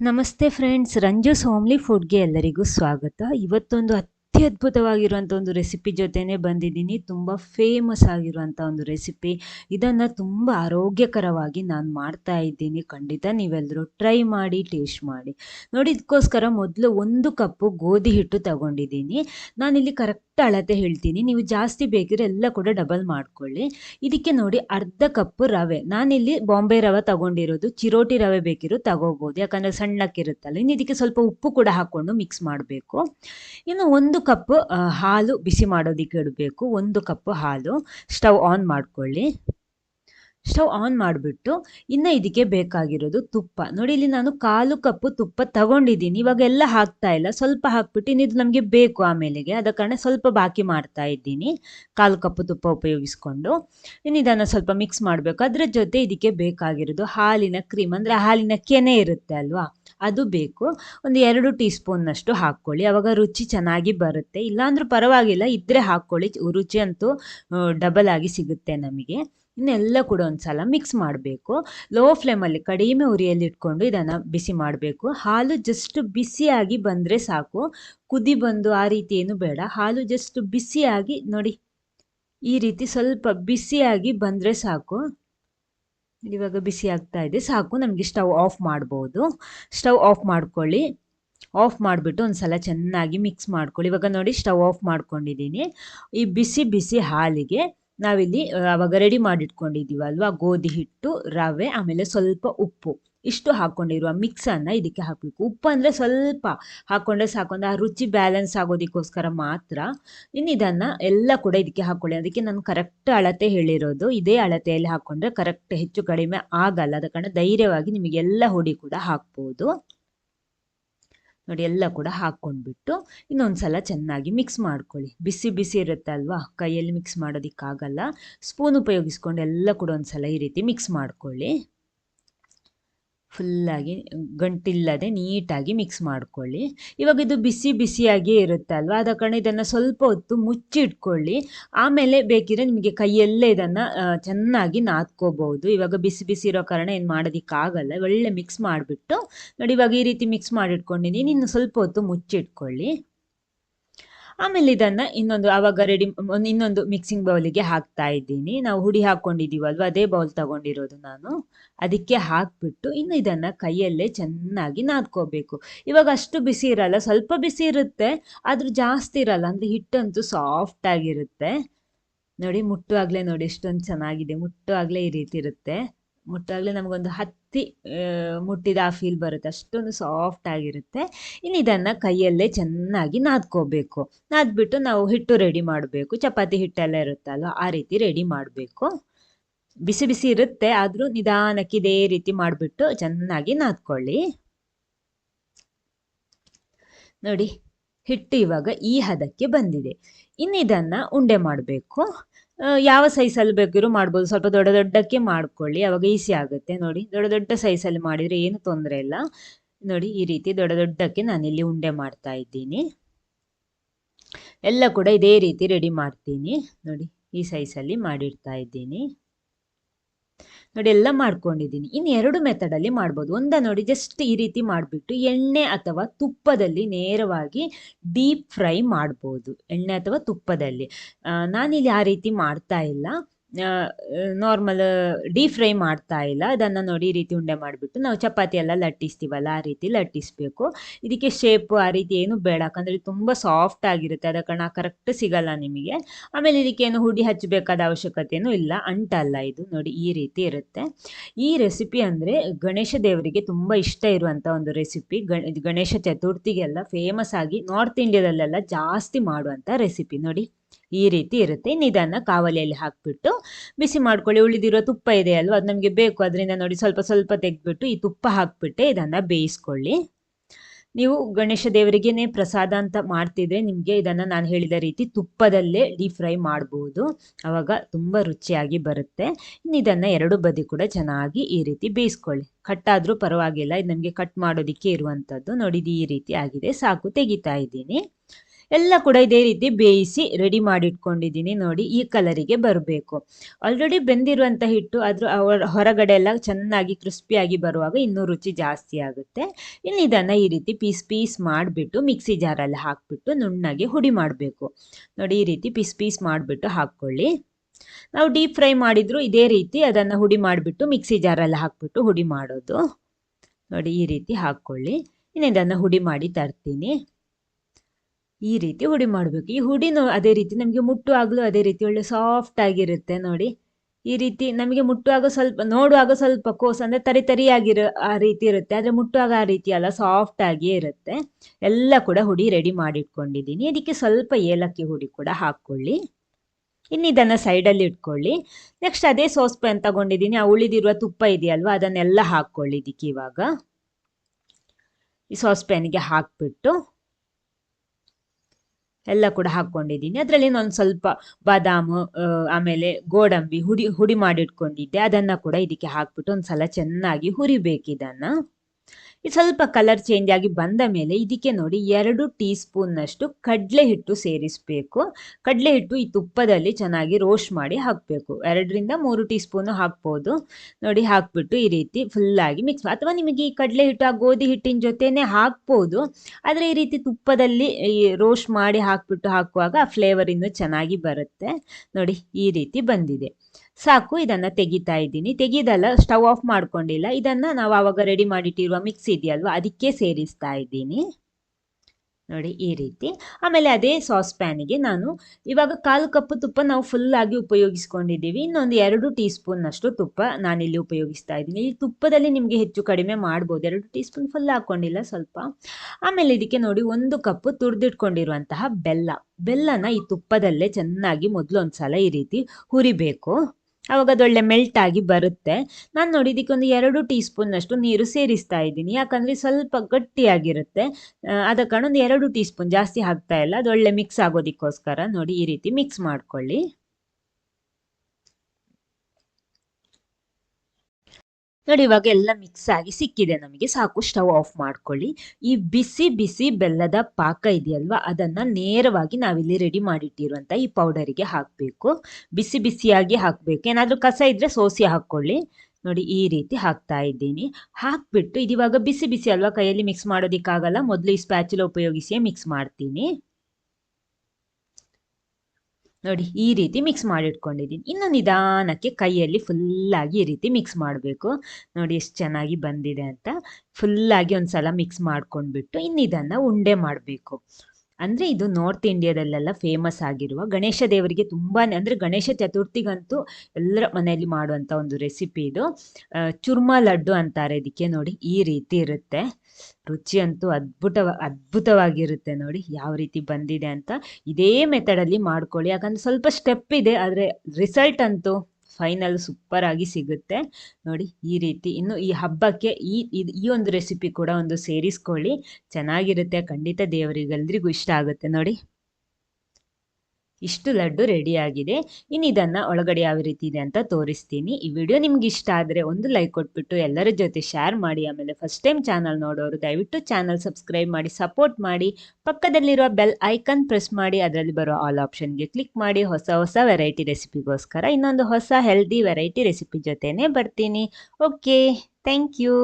ನಮಸ್ತೆ friends Ranju homely ಫುಡ್ಗೆ ಎಲ್ಲರಿಗೂ ಸ್ವಾಗತ. ಇವತ್ತೊಂದು ಅತ್ಯದ್ಭುತವಾಗಿರುವಂಥ ಒಂದು ರೆಸಿಪಿ ಜೊತೆನೆ ಬಂದಿದ್ದೀನಿ. ತುಂಬ ಫೇಮಸ್ ಆಗಿರುವಂಥ ಒಂದು ರೆಸಿಪಿ ಇದನ್ನು ತುಂಬ ಆರೋಗ್ಯಕರವಾಗಿ ನಾನು ಮಾಡ್ತಾ ಇದ್ದೀನಿ. ಖಂಡಿತ ನೀವೆಲ್ಲರೂ ಟ್ರೈ ಮಾಡಿ ಟೇಸ್ಟ್ ಮಾಡಿ. ನೋಡಿ ಇದಕ್ಕೋಸ್ಕರ ಮೊದಲು ಒಂದು ಕಪ್ಪು ಗೋಧಿ ಹಿಟ್ಟು ತಗೊಂಡಿದ್ದೀನಿ. ನಾನಿಲ್ಲಿ ಕರೆಕ್ಟ್ ಅಳತೆ ಹೇಳ್ತೀನಿ. ನೀವು ಜಾಸ್ತಿ ಬೇಕಿದ್ರೆ ಎಲ್ಲ ಕೂಡ ಡಬಲ್ ಮಾಡ್ಕೊಳ್ಳಿ. ಇದಕ್ಕೆ ನೋಡಿ ಅರ್ಧ ಕಪ್ ರವೆ. ನಾನಿಲ್ಲಿ ಬಾಂಬೆ ರವೆ ತಗೊಂಡಿರೋದು. ಚಿರೋಟಿ ರವೆ ಬೇಕಿರೋ ತಗೋಬೋದು. ಯಾಕಂದರೆ ಸಣ್ಣಕ್ಕಿರುತ್ತಲ್ಲ. ಇನ್ನು ಇದಕ್ಕೆ ಸ್ವಲ್ಪ ಉಪ್ಪು ಕೂಡ ಹಾಕ್ಕೊಂಡು ಮಿಕ್ಸ್ ಮಾಡಬೇಕು. ಇನ್ನು ಒಂದು ಕಪ್ ಹಾಲು ಬಿಸಿ ಮಾಡೋದಕ್ಕೆ ಇಡಬೇಕು. ಒಂದು ಕಪ್ ಹಾಲು. ಸ್ಟವ್ ಆನ್ ಮಾಡ್ಕೊಳ್ಳಿ. ಸ್ಟವ್ ಆನ್ ಮಾಡಿಬಿಟ್ಟು ಇನ್ನು ಇದಕ್ಕೆ ಬೇಕಾಗಿರೋದು ತುಪ್ಪ. ನೋಡಿ, ಇಲ್ಲಿ ನಾನು ಕಾಲು ಕಪ್ಪು ತುಪ್ಪ ತಗೊಂಡಿದ್ದೀನಿ. ಇವಾಗ ಎಲ್ಲ ಹಾಕ್ತಾ ಇಲ್ಲ. ಸ್ವಲ್ಪ ಹಾಕ್ಬಿಟ್ಟು ಇನ್ನಿದು ನಮಗೆ ಬೇಕು ಆಮೇಲೆಗೆ ಅದ ಕಾರಣ ಸ್ವಲ್ಪ ಬಾಕಿ ಮಾಡ್ತಾ ಇದ್ದೀನಿ. ಕಾಲು ಕಪ್ಪು ತುಪ್ಪ ಉಪಯೋಗಿಸ್ಕೊಂಡು. ಇನ್ನು ಇದನ್ನು ಸ್ವಲ್ಪ ಮಿಕ್ಸ್ ಮಾಡಬೇಕು. ಅದರ ಜೊತೆ ಇದಕ್ಕೆ ಬೇಕಾಗಿರೋದು ಹಾಲಿನ ಕ್ರೀಮ್ ಅಂದರೆ ಹಾಲಿನ ಕೆನೆ ಇರುತ್ತೆ ಅಲ್ವಾ? ಅದು ಬೇಕು. ಒಂದು ಎರಡು ಟೀ ಸ್ಪೂನ್ನಷ್ಟು ಹಾಕ್ಕೊಳ್ಳಿ. ಆವಾಗ ರುಚಿ ಚೆನ್ನಾಗಿ ಬರುತ್ತೆ. ಇಲ್ಲಾಂದ್ರೂ ಪರವಾಗಿಲ್ಲ. ಇದ್ದರೆ ಹಾಕ್ಕೊಳ್ಳಿ. ರುಚಿ ಅಂತೂ ಡಬಲ್ ಆಗಿ ಸಿಗುತ್ತೆ ನಮಗೆ. ಇನ್ನೆಲ್ಲ ಕೂಡ ಒಂದು ಸಲ ಮಿಕ್ಸ್ ಮಾಡಬೇಕು ಲೋ ಫ್ಲೇಮಲ್ಲಿ ಕಡಿಮೆ ಉರಿಯಲ್ಲಿ ಇಟ್ಕೊಂಡು ಇದನ್ನು ಬಿಸಿ ಮಾಡಬೇಕು. ಹಾಲು ಜಸ್ಟ್ ಬಿಸಿಯಾಗಿ ಬಂದರೆ ಸಾಕು. ಕುದಿ ಬಂದು ಆ ರೀತಿ ಏನು ಬೇಡ. ಹಾಲು ಜಸ್ಟ್ ಬಿಸಿಯಾಗಿ ನೋಡಿ. ಈ ರೀತಿ ಸ್ವಲ್ಪ ಬಿಸಿಯಾಗಿ ಬಂದರೆ ಸಾಕು. ಇವಾಗ ಬಿಸಿ ಆಗ್ತಾ ಇದೆ. ಸಾಕು. ನಮಗೆ ಸ್ಟವ್ ಆಫ್ ಮಾಡ್ಬೋದು. ಸ್ಟವ್ ಆಫ್ ಮಾಡ್ಕೊಳ್ಳಿ. ಆಫ್ ಮಾಡಿಬಿಟ್ಟು ಒಂದು ಸಲ ಚೆನ್ನಾಗಿ ಮಿಕ್ಸ್ ಮಾಡ್ಕೊಳ್ಳಿ. ಇವಾಗ ನೋಡಿ ಸ್ಟವ್ ಆಫ್ ಮಾಡ್ಕೊಂಡಿದ್ದೀನಿ. ಈ ಬಿಸಿ ಬಿಸಿ ಹಾಲಿಗೆ ನಾವಿಲ್ಲಿ ಅವಾಗ ರೆಡಿ ಮಾಡಿಟ್ಕೊಂಡಿದ್ದೀವಲ್ವ? ಗೋಧಿ ಹಿಟ್ಟು, ರವೆ, ಆಮೇಲೆ ಸ್ವಲ್ಪ ಉಪ್ಪು. ಇಷ್ಟು ಹಾಕ್ಕೊಂಡಿರುವ ಮಿಕ್ಸನ್ನು ಇದಕ್ಕೆ ಹಾಕಬೇಕು. ಉಪ್ಪು ಅಂದರೆ ಸ್ವಲ್ಪ ಹಾಕ್ಕೊಂಡ್ರೆ ಸಾಕೊಂಡು ಆ ರುಚಿ ಬ್ಯಾಲೆನ್ಸ್ ಆಗೋದಕ್ಕೋಸ್ಕರ ಮಾತ್ರ ಇನ್ನು ಇದನ್ನು ಎಲ್ಲ ಕೂಡ ಇದಕ್ಕೆ ಹಾಕ್ಕೊಳ್ಳಿ ಅದಕ್ಕೆ ನಾನು ಕರೆಕ್ಟ್ ಅಳತೆ ಹೇಳಿರೋದು. ಇದೇ ಅಳತೆಯಲ್ಲಿ ಹಾಕ್ಕೊಂಡ್ರೆ ಕರೆಕ್ಟ್ ಹೆಚ್ಚು ಕಡಿಮೆ ಆಗಲ್ಲ. ಅದ ಕಾರಣ ಧೈರ್ಯವಾಗಿ ನಿಮಗೆಲ್ಲ ಹುಡಿ ಕೂಡ ಹಾಕ್ಬೋದು. ನೋಡಿ ಎಲ್ಲ ಕೂಡ ಹಾಕ್ಕೊಂಡ್ಬಿಟ್ಟು ಇನ್ನೊಂದು ಸಲ ಚೆನ್ನಾಗಿ ಮಿಕ್ಸ್ ಮಾಡ್ಕೊಳ್ಳಿ. ಬಿಸಿ ಬಿಸಿ ಇರುತ್ತೆ ಅಲ್ವಾ? ಕೈಯಲ್ಲಿ ಮಿಕ್ಸ್ ಮಾಡೋದಕ್ಕಾಗಲ್ಲ. ಸ್ಪೂನ್ ಉಪಯೋಗಿಸ್ಕೊಂಡು ಎಲ್ಲ ಕೂಡ ಒಂದು ಸಲ ಈ ರೀತಿ ಮಿಕ್ಸ್ ಮಾಡ್ಕೊಳ್ಳಿ. ಫುಲ್ಲಾಗಿ ಗಂಟಿಲ್ಲದೆ ನೀಟಾಗಿ ಮಿಕ್ಸ್ ಮಾಡ್ಕೊಳ್ಳಿ. ಇವಾಗ ಇದು ಬಿಸಿ ಬಿಸಿಯಾಗಿಯೇ ಇರುತ್ತೆ ಅಲ್ವಾ? ಆದ ಕಾರಣ ಇದನ್ನು ಸ್ವಲ್ಪ ಹೊತ್ತು ಮುಚ್ಚಿಟ್ಕೊಳ್ಳಿ. ಆಮೇಲೆ ಬೇಕಿದ್ರೆ ನಿಮಗೆ ಕೈಯಲ್ಲೇ ಇದನ್ನು ಚೆನ್ನಾಗಿ ನಾದ್ಕೋಬಹುದು. ಇವಾಗ ಬಿಸಿ ಬಿಸಿ ಇರೋ ಕಾರಣ ಏನು ಮಾಡೋದಕ್ಕಾಗಲ್ಲ. ಒಳ್ಳೆ ಮಿಕ್ಸ್ ಮಾಡಿಬಿಟ್ಟು ನೋಡಿ ಇವಾಗ ಈ ರೀತಿ ಮಿಕ್ಸ್ ಮಾಡಿಟ್ಕೊಂಡಿದ್ದೀನಿ ಇನ್ನು ಸ್ವಲ್ಪ ಹೊತ್ತು ಮುಚ್ಚಿಟ್ಕೊಳ್ಳಿ. ಆಮೇಲೆ ಇದನ್ನ ಇನ್ನೊಂದು ಆವಾಗ ರೆಡಿ ಇನ್ನೊಂದು ಮಿಕ್ಸಿಂಗ್ ಬೌಲಿಗೆ ಹಾಕ್ತಾ ಇದ್ದೀನಿ. ನಾವು ಹುಡಿ ಹಾಕೊಂಡಿದೀವಲ್ವ, ಅದೇ ಬೌಲ್ ತಗೊಂಡಿರೋದು ನಾನು. ಅದಕ್ಕೆ ಹಾಕ್ಬಿಟ್ಟು ಇನ್ನು ಇದನ್ನ ಕೈಯಲ್ಲೇ ಚೆನ್ನಾಗಿ ನಾದ್ಕೋಬೇಕು. ಇವಾಗ ಅಷ್ಟು ಬಿಸಿ ಇರಲ್ಲ, ಸ್ವಲ್ಪ ಬಿಸಿ ಇರುತ್ತೆ, ಆದ್ರೂ ಜಾಸ್ತಿ ಇರಲ್ಲ, ಅಂದ್ರೆ ಹಿಟ್ಟಂತೂ ಸಾಫ್ಟ್ ಆಗಿರುತ್ತೆ. ನೋಡಿ ಮುಟ್ಟುವಾಗಲೇ ನೋಡಿ, ಎಷ್ಟೊಂದು ಚೆನ್ನಾಗಿದೆ. ಮುಟ್ಟುವಾಗಲೇ ಈ ರೀತಿ ಇರುತ್ತೆ. ಮುಟ್ಟಾಗಲೇ ನಮಗೊಂದು ಹತ್ತಿ ಮುಟ್ಟಿದ ಆ ಫೀಲ್ ಬರುತ್ತೆ. ಅಷ್ಟೊಂದು ಸಾಫ್ಟ್ ಆಗಿರುತ್ತೆ. ಇನ್ನು ಇದನ್ನು ಕೈಯಲ್ಲೇ ಚೆನ್ನಾಗಿ ನಾದ್ಕೋಬೇಕು. ನಾದ್ಬಿಟ್ಟು ನಾವು ಹಿಟ್ಟು ರೆಡಿ ಮಾಡಬೇಕು. ಚಪಾತಿ ಹಿಟ್ಟೆಲ್ಲ ಇರುತ್ತಲ್ವ, ಆ ರೀತಿ ರೆಡಿ ಮಾಡಬೇಕು. ಬಿಸಿ ಬಿಸಿ ಇರುತ್ತೆ, ಆದರೂ ನಿಧಾನಕ್ಕೆ ಇದೇ ರೀತಿ ಮಾಡಿಬಿಟ್ಟು ಚೆನ್ನಾಗಿ ನಾದ್ಕೊಳ್ಳಿ. ನೋಡಿ, ಹಿಟ್ಟು ಇವಾಗ ಈ ಹದಕ್ಕೆ ಬಂದಿದೆ. ಇನ್ನು ಇದನ್ನು ಉಂಡೆ ಮಾಡಬೇಕು. ಯಾವ ಸೈಜಲ್ಲಿ ಬೇಕಿದ್ರು ಮಾಡ್ಬೋದು. ಸ್ವಲ್ಪ ದೊಡ್ಡ ದೊಡ್ಡಕ್ಕೆ ಮಾಡ್ಕೊಳ್ಳಿ. ಅವಾಗ ಈಸಿ ಆಗುತ್ತೆ ನೋಡಿ. ದೊಡ್ಡ ದೊಡ್ಡ ಸೈಜಲ್ಲಿ ಮಾಡಿದ್ರೆ ಏನು ತೊಂದರೆ ಇಲ್ಲ. ನೋಡಿ, ಈ ರೀತಿ ದೊಡ್ಡ ದೊಡ್ಡಕ್ಕೆ ನಾನಿಲ್ಲಿ ಉಂಡೆ ಮಾಡ್ತಾ ಇದ್ದೀನಿ. ಎಲ್ಲ ಕೂಡ ಇದೇ ರೀತಿ ರೆಡಿ ಮಾಡ್ತೀನಿ. ನೋಡಿ, ಈ ಸೈಜಲ್ಲಿ ಮಾಡಿಡ್ತಾ ಇದ್ದೀನಿ. ನೋಡಿ, ಎಲ್ಲ ಮಾಡ್ಕೊಂಡಿದ್ದೀನಿ. ಇನ್ನು ಎರಡು ಮೆಥಡಲ್ಲಿ ಮಾಡ್ಬೋದು. ಒಂದ ನೋಡಿ ಜಸ್ಟ್ ಈ ರೀತಿ ಮಾಡಿಬಿಟ್ಟು ಎಣ್ಣೆ ಅಥವಾ ತುಪ್ಪದಲ್ಲಿ ನೇರವಾಗಿ ಡೀಪ್ ಫ್ರೈ ಮಾಡ್ಬೋದು. ಎಣ್ಣೆ ಅಥವಾ ತುಪ್ಪದಲ್ಲಿ. ನಾನಿಲ್ಲಿ ಆ ರೀತಿ ಮಾಡ್ತಾ ಇಲ್ಲ. ನಾರ್ಮಲ್ ಡೀಪ್ ಫ್ರೈ ಮಾಡ್ತಾ ಇಲ್ಲ. ಅದನ್ನು ನೋಡಿ ಈ ರೀತಿ ಉಂಡೆ ಮಾಡಿಬಿಟ್ಟು ನಾವು ಚಪಾತಿ ಎಲ್ಲ ಲಟ್ಟಿಸ್ತೀವಲ್ಲ, ಆ ರೀತಿ ಲಟ್ಟಿಸ್ಬೇಕು. ಇದಕ್ಕೆ ಶೇಪು ಆ ರೀತಿ ಏನು ಬೇಡ. ಯಾಕಂದರೆ ತುಂಬ ಸಾಫ್ಟ್ ಆಗಿರುತ್ತೆ. ಅದ ಕಾರಣ ಕರೆಕ್ಟ್ ಸಿಗಲ್ಲ ನಿಮಗೆ. ಆಮೇಲೆ ಇದಕ್ಕೇನು ಹುಡಿ ಹಚ್ಚಬೇಕಾದ ಅವಶ್ಯಕತೆಯೂ ಇಲ್ಲ. ಅಂಟಲ್ಲ ಇದು. ನೋಡಿ ಈ ರೀತಿ ಇರುತ್ತೆ. ಈ ರೆಸಿಪಿ ಅಂದರೆ ಗಣೇಶ ದೇವರಿಗೆ ತುಂಬ ಇಷ್ಟ ಇರುವಂಥ ಒಂದು ರೆಸಿಪಿ ಗಣೇಶ ಚತುರ್ಥಿಗೆಲ್ಲ ಫೇಮಸ್ ಆಗಿ ನಾರ್ತ್ ಇಂಡಿಯಾದಲ್ಲೆಲ್ಲ ಜಾಸ್ತಿ ಮಾಡುವಂಥ ರೆಸಿಪಿ ನೋಡಿ. ಈ ರೀತಿ ಇರುತ್ತೆ. ನಿಧಾನ ಕಾವಲಿಯಲ್ಲಿ ಹಾಕಿಬಿಟ್ಟು ಬಿಸಿ ಮಾಡ್ಕೊಳ್ಳಿ. ಉಳಿದಿರೋ ತುಪ್ಪ ಇದೆ ಅಲ್ವಾ? ಅದು ನಮಗೆ ಬೇಕು. ಅದರಿಂದ ನೋಡಿ ಸ್ವಲ್ಪ ಸ್ವಲ್ಪ ತೆಗೆದ್ಬಿಟ್ಟು ಈ ತುಪ್ಪ ಹಾಕಿಬಿಟ್ಟೆ ಇದನ್ನು ಬೇಯಿಸ್ಕೊಳ್ಳಿ. ನೀವು ಗಣೇಶ ದೇವರಿಗೇನೆ ಪ್ರಸಾದ ಅಂತ ಮಾಡ್ತಿದ್ರೆ ನಿಮಗೆ ಇದನ್ನು ನಾನು ಹೇಳಿದ ರೀತಿ ತುಪ್ಪದಲ್ಲೇ ಡೀಪ್ ಫ್ರೈ ಮಾಡ್ಬೋದು. ಆವಾಗ ತುಂಬ ರುಚಿಯಾಗಿ ಬರುತ್ತೆ. ಇನ್ನು ಇದನ್ನು ಎರಡು ಬದಿ ಕೂಡ ಚೆನ್ನಾಗಿ ಈ ರೀತಿ ಬೇಯಿಸ್ಕೊಳ್ಳಿ. ಕಟ್ಟಾದರೂ ಪರವಾಗಿಲ್ಲ. ಇದು ನಮಗೆ ಕಟ್ ಮಾಡೋದಕ್ಕೆ ಇರುವಂಥದ್ದು. ನೋಡಿದ್ದು ಈ ರೀತಿ ಆಗಿದೆ. ಸಾಕು. ತೆಗಿತಾ ಇದ್ದೀನಿ. ಎಲ್ಲ ಕೂಡ ಇದೇ ರೀತಿ ಬೇಯಿಸಿ ರೆಡಿ ಮಾಡಿಟ್ಕೊಂಡಿದ್ದೀನಿ ನೋಡಿ, ಈ ಕಲರಿಗೆ ಬರಬೇಕು. ಆಲ್ರೆಡಿ ಬೆಂದಿರುವಂಥ ಹಿಟ್ಟು ಅದ್ರ ಹೊರಗಡೆ ಎಲ್ಲ ಚೆನ್ನಾಗಿ ಕ್ರಿಸ್ಪಿಯಾಗಿ ಬರುವಾಗ ಇನ್ನೂ ರುಚಿ ಜಾಸ್ತಿ ಆಗುತ್ತೆ. ಇನ್ನು ಇದನ್ನು ಈ ರೀತಿ ಪೀಸ್ ಪೀಸ್ ಮಾಡಿಬಿಟ್ಟು ಮಿಕ್ಸಿ ಜಾರಲ್ಲಿ ಹಾಕಿಬಿಟ್ಟು ನುಣ್ಣಗೆ ಹುಡಿ ಮಾಡಬೇಕು. ನೋಡಿ, ಈ ರೀತಿ ಪೀಸ್ ಪೀಸ್ ಮಾಡಿಬಿಟ್ಟು ಹಾಕ್ಕೊಳ್ಳಿ. ನಾವು ಡೀಪ್ ಫ್ರೈ ಮಾಡಿದ್ರು ಇದೇ ರೀತಿ ಅದನ್ನು ಹುಡಿ ಮಾಡಿಬಿಟ್ಟು ಮಿಕ್ಸಿ ಜಾರಲ್ಲಿ ಹಾಕ್ಬಿಟ್ಟು ಹುಡಿ ಮಾಡೋದು. ನೋಡಿ, ಈ ರೀತಿ ಹಾಕ್ಕೊಳ್ಳಿ. ಇನ್ನು ಇದನ್ನು ಹುಡಿ ಮಾಡಿ ತರ್ತೀನಿ. ಈ ರೀತಿ ಹುಡಿ ಮಾಡಬೇಕು. ಈ ಹುಡಿನೂ ಅದೇ ರೀತಿ ನಮಗೆ ಮುಟ್ಟುವಾಗಲೂ ಅದೇ ರೀತಿ ಒಳ್ಳೆ ಸಾಫ್ಟ್ ಆಗಿರುತ್ತೆ ನೋಡಿ. ಈ ರೀತಿ ನಮಗೆ ಮುಟ್ಟುವಾಗ ಸ್ವಲ್ಪ ನೋಡುವಾಗ ಸ್ವಲ್ಪ ಕೋಸ್ ಅಂದರೆ ತರಿ ತರಿಯಾಗಿರೋ ಆ ರೀತಿ ಇರುತ್ತೆ. ಆದರೆ ಮುಟ್ಟುವಾಗ ಆ ರೀತಿ ಅಲ್ಲ ಸಾಫ್ಟ್ ಆಗಿಯೇ ಇರುತ್ತೆ. ಎಲ್ಲ ಕೂಡ ಹುಡಿ ರೆಡಿ ಮಾಡಿಟ್ಕೊಂಡಿದ್ದೀನಿ. ಇದಕ್ಕೆ ಸ್ವಲ್ಪ ಏಲಕ್ಕಿ ಹುಡಿ ಕೂಡ ಹಾಕ್ಕೊಳ್ಳಿ. ಇನ್ನು ಇದನ್ನು ಸೈಡಲ್ಲಿ ಇಟ್ಕೊಳ್ಳಿ. ನೆಕ್ಸ್ಟ್ ಅದೇ ಸೋಸ್ ಪ್ಯಾನ್ ತಗೊಂಡಿದ್ದೀನಿ. ಆ ಉಳಿದಿರುವ ತುಪ್ಪ ಇದೆಯಲ್ವ, ಅದನ್ನೆಲ್ಲ ಹಾಕ್ಕೊಳ್ಳಿ ಇದಕ್ಕೆ ಇವಾಗ. ಈ ಸಾಸ್ ಪ್ಯಾನಿಗೆ ಹಾಕ್ಬಿಟ್ಟು ಎಲ್ಲ ಕೂಡ ಹಾಕ್ಕೊಂಡಿದ್ದೀನಿ. ಅದರಲ್ಲಿ ನಾನು ಸ್ವಲ್ಪ ಬಾದಾಮು ಆಮೇಲೆ ಗೋಡಂಬಿ ಹುಡಿ ಹುಡಿ ಮಾಡಿಟ್ಕೊಂಡಿದ್ದೆ. ಅದನ್ನು ಕೂಡ ಇದಕ್ಕೆ ಹಾಕ್ಬಿಟ್ಟು ಒಂದು ಸಲ ಚೆನ್ನಾಗಿ ಹುರಿಬೇಕು ಇದನ್ನು ಇದು ಸ್ವಲ್ಪ ಕಲರ್ ಚೇಂಜ್ ಆಗಿ ಬಂದ ಮೇಲೆ ಇದಕ್ಕೆ ನೋಡಿ ಎರಡು ಟೀ ಸ್ಪೂನ್ನಷ್ಟು ಕಡಲೆ ಹಿಟ್ಟು ಸೇರಿಸಬೇಕು. ಕಡಲೆ ಹಿಟ್ಟು ಈ ತುಪ್ಪದಲ್ಲಿ ಚೆನ್ನಾಗಿ ರೋಸ್ಟ್ ಮಾಡಿ ಹಾಕಬೇಕು. ಎರಡರಿಂದ ಮೂರು ಟೀ ಸ್ಪೂನು ಹಾಕ್ಬೋದು. ನೋಡಿ ಹಾಕ್ಬಿಟ್ಟು ಈ ರೀತಿ ಫುಲ್ಲಾಗಿ ಮಿಕ್ಸ್ ಅಥವಾ ನಿಮಗೆ ಈ ಕಡಲೆ ಹಿಟ್ಟು ಆ ಗೋಧಿ ಹಿಟ್ಟಿನ ಜೊತೆನೇ ಹಾಕ್ಬೋದು. ಆದರೆ ಈ ರೀತಿ ತುಪ್ಪದಲ್ಲಿ ಈ ರೋಸ್ಟ್ ಮಾಡಿ ಹಾಕ್ಬಿಟ್ಟು ಹಾಕುವಾಗ ಆ ಫ್ಲೇವರ್ ಇನ್ನೂ ಚೆನ್ನಾಗಿ ಬರುತ್ತೆ. ನೋಡಿ ಈ ರೀತಿ ಬಂದಿದೆ. ಸಾಕು, ಇದನ್ನು ತೆಗಿತಾ ಇದ್ದೀನಿ. ತೆಗೆದಲ್ಲ, ಸ್ಟವ್ ಆಫ್ ಮಾಡ್ಕೊಂಡಿಲ್ಲ. ಇದನ್ನು ನಾವು ಆವಾಗ ರೆಡಿ ಮಾಡಿಟ್ಟಿರುವ ಮಿಕ್ಸ್ ಇದೆಯಲ್ವ? ಅದಕ್ಕೆ ಸೇರಿಸ್ತಾ ಇದ್ದೀನಿ. ನೋಡಿ, ಈ ರೀತಿ. ಆಮೇಲೆ ಅದೇ ಸಾಸ್ ಪ್ಯಾನಿಗೆ ನಾನು ಇವಾಗ ಕಾಲು ಕಪ್ ತುಪ್ಪ ನಾವು ಫುಲ್ ಆಗಿ ಉಪಯೋಗಿಸ್ಕೊಂಡಿದ್ದೀವಿ. ಇನ್ನೊಂದು ಎರಡು ಟೀ ಸ್ಪೂನ್ನಷ್ಟು ತುಪ್ಪ ನಾನಿಲ್ಲಿ ಉಪಯೋಗಿಸ್ತಾ ಇದ್ದೀನಿ. ಈ ತುಪ್ಪದಲ್ಲಿ ನಿಮಗೆ ಹೆಚ್ಚು ಕಡಿಮೆ ಮಾಡ್ಬೋದು. ಎರಡು ಟೀ ಸ್ಪೂನ್ ಫುಲ್ ಹಾಕ್ಕೊಂಡಿಲ್ಲ ಸ್ವಲ್ಪ. ಆಮೇಲೆ ಇದಕ್ಕೆ ನೋಡಿ, ಒಂದು ಕಪ್ ತುರಿದಿಟ್ಕೊಂಡಿರುವಂತಹ ಬೆಲ್ಲ. ಬೆಲ್ಲನ ಈ ತುಪ್ಪದಲ್ಲೇ ಚೆನ್ನಾಗಿ ಮೊದಲೊಂದು ಸಲ ಈ ರೀತಿ ಹುರಿಬೇಕು. ಆವಾಗ ಅದೊಳ್ಳೆ ಮೆಲ್ಟ್ ಆಗಿ ಬರುತ್ತೆ. ನಾನು ನೋಡಿ ಇದಕ್ಕೊಂದು ಎರಡು ಟೀ ಸ್ಪೂನ್ನಷ್ಟು ನೀರು ಸೇರಿಸ್ತಾ ಇದ್ದೀನಿ. ಯಾಕಂದರೆ ಸ್ವಲ್ಪ ಗಟ್ಟಿಯಾಗಿರುತ್ತೆ. ಆದ ಕಾರಣ ಒಂದು ಎರಡು ಟೀ ಸ್ಪೂನ್ ಜಾಸ್ತಿ ಹಾಕ್ತಾ ಇಲ್ಲ. ಅದೊಳ್ಳೆ ಮಿಕ್ಸ್ ಆಗೋದಕ್ಕೋಸ್ಕರ ನೋಡಿ ಈ ರೀತಿ ಮಿಕ್ಸ್ ಮಾಡ್ಕೊಳ್ಳಿ. ನೋಡಿ, ಇವಾಗ ಎಲ್ಲ ಮಿಕ್ಸ್ ಆಗಿ ಸಿಕ್ಕಿದೆ ನಮಗೆ. ಸಾಕು, ಸ್ಟವ್ ಆಫ್ ಮಾಡ್ಕೊಳ್ಳಿ. ಈ ಬಿಸಿ ಬಿಸಿ ಬೆಲ್ಲದ ಪಾಕ ಇದೆಯಲ್ವಾ? ಅದನ್ನು ನೇರವಾಗಿ ನಾವಿಲ್ಲಿ ರೆಡಿ ಮಾಡಿಟ್ಟಿರುವಂಥ ಈ ಪೌಡರಿಗೆ ಹಾಕಬೇಕು. ಬಿಸಿ, ಬಿಸಿಯಾಗಿ ಹಾಕಬೇಕು. ಏನಾದರೂ ಕಸ ಇದ್ದರೆ ಸೋಸಿ ಹಾಕ್ಕೊಳ್ಳಿ. ನೋಡಿ, ಈ ರೀತಿ ಹಾಕ್ತಾ ಇದ್ದೀನಿ. ಹಾಕ್ಬಿಟ್ಟು ಇದಿವಾಗ ಬಿಸಿ ಬಿಸಿ ಅಲ್ವಾ? ಕೈಯಲ್ಲಿ ಮಿಕ್ಸ್ ಮಾಡೋದಕ್ಕಾಗಲ್ಲ. ಮೊದಲು ಈ ಸ್ಪ್ಯಾಚುಲ ಉಪಯೋಗಿಸಿಯೇ ಮಿಕ್ಸ್ ಮಾಡ್ತೀನಿ. ನೋಡಿ, ಈ ರೀತಿ ಮಿಕ್ಸ್ ಮಾಡಿಟ್ಕೊಂಡಿದ್ದೀನಿ. ಇನ್ನು ನಿಧಾನಕ್ಕೆ ಕೈಯಲ್ಲಿ ಫುಲ್ಲಾಗಿ ಈ ರೀತಿ ಮಿಕ್ಸ್ ಮಾಡಬೇಕು. ನೋಡಿ ಎಷ್ಟು ಚೆನ್ನಾಗಿ ಬಂದಿದೆ ಅಂತ. ಫುಲ್ಲಾಗಿ ಒಂದು ಸಲ ಮಿಕ್ಸ್ ಮಾಡ್ಕೊಂಡ್ಬಿಟ್ಟು ಇನ್ನು ಇದನ್ನು ಉಂಡೆ ಮಾಡಬೇಕು. ಅಂದರೆ ಇದು ನಾರ್ತ್ ಇಂಡಿಯಾದಲ್ಲೆಲ್ಲ ಫೇಮಸ್ ಆಗಿರುವ ಗಣೇಶ ದೇವರಿಗೆ ತುಂಬಾ ಅಂದರೆ ಗಣೇಶ ಚತುರ್ಥಿಗಂತೂ ಎಲ್ಲರ ಮನೆಯಲ್ಲಿ ಮಾಡುವಂಥ ಒಂದು ರೆಸಿಪಿ ಇದು. ಚುರ್ಮ ಲಡ್ಡು ಅಂತಾರೆ ಇದಕ್ಕೆ ನೋಡಿ, ಈ ರೀತಿ ಇರುತ್ತೆ. ರುಚಿ ಅಂತೂ ಅದ್ಭುತ ಅದ್ಭುತವಾಗಿರುತ್ತೆ ನೋಡಿ, ಯಾವ ರೀತಿ ಬಂದಿದೆ ಅಂತ. ಇದೇ ಮೆಥಡಲ್ಲಿ ಮಾಡ್ಕೊಳ್ಳಿ. ಯಾಕಂದ್ರೆ ಸ್ವಲ್ಪ ಸ್ಟೆಪ್ ಇದೆ, ಆದರೆ ರಿಸಲ್ಟ್ ಅಂತೂ ಫೈನಲ್ ಸೂಪರ್ ಆಗಿ ಸಿಗುತ್ತೆ. ನೋಡಿ, ಈ ರೀತಿ ಇನ್ನು ಈ ಹಬ್ಬಕ್ಕೆ ಈ ಈ ಒಂದು ರೆಸಿಪಿ ಕೂಡ ಒಂದು ಸೇರಿಸ್ಕೊಳ್ಳಿ. ಚೆನ್ನಾಗಿರುತ್ತೆ. ಖಂಡಿತ ದೇವರಿಗೆಲ್ರಿಗೂ ಇಷ್ಟ ಆಗುತ್ತೆ. ನೋಡಿ. ಇಷ್ಟು ಲಡ್ಡು ರೆಡಿಯಾಗಿದೆ ಇನ್ನು ಇದನ್ನು ಒಳಗಡೆ ಯಾವ ರೀತಿ ಇದೆ ಅಂತ ತೋರಿಸ್ತೀನಿ. ಈ ವಿಡಿಯೋ ನಿಮ್ಗೆ ಇಷ್ಟ ಆದರೆ ಒಂದು ಲೈಕ್ ಕೊಟ್ಬಿಟ್ಟು ಎಲ್ಲರ ಜೊತೆ ಶೇರ್ ಮಾಡಿ, ಆಮೇಲೆ ಫಸ್ಟ್ ಟೈಮ್ ಚಾನಲ್ ನೋಡೋರು ದಯವಿಟ್ಟು ಚಾನಲ್ ಸಬ್ಸ್ಕ್ರೈಬ್ ಮಾಡಿ ಸಪೋರ್ಟ್ ಮಾಡಿ, ಪಕ್ಕದಲ್ಲಿರುವ ಬೆಲ್ ಐಕನ್ ಪ್ರೆಸ್ ಮಾಡಿ, ಅದರಲ್ಲಿ ಬರೋ ಆಲ್ ಆಪ್ಷನ್ಗೆ ಕ್ಲಿಕ್ ಮಾಡಿ, ಹೊಸ ಹೊಸ ವೆರೈಟಿ ರೆಸಿಪಿಗೋಸ್ಕರ ಇನ್ನೊಂದು ಹೊಸ ಹೆಲ್ದಿ ವೆರೈಟಿ ರೆಸಿಪಿ ಜೊತೆನೇ ಬರ್ತೀನಿ. Okay thank you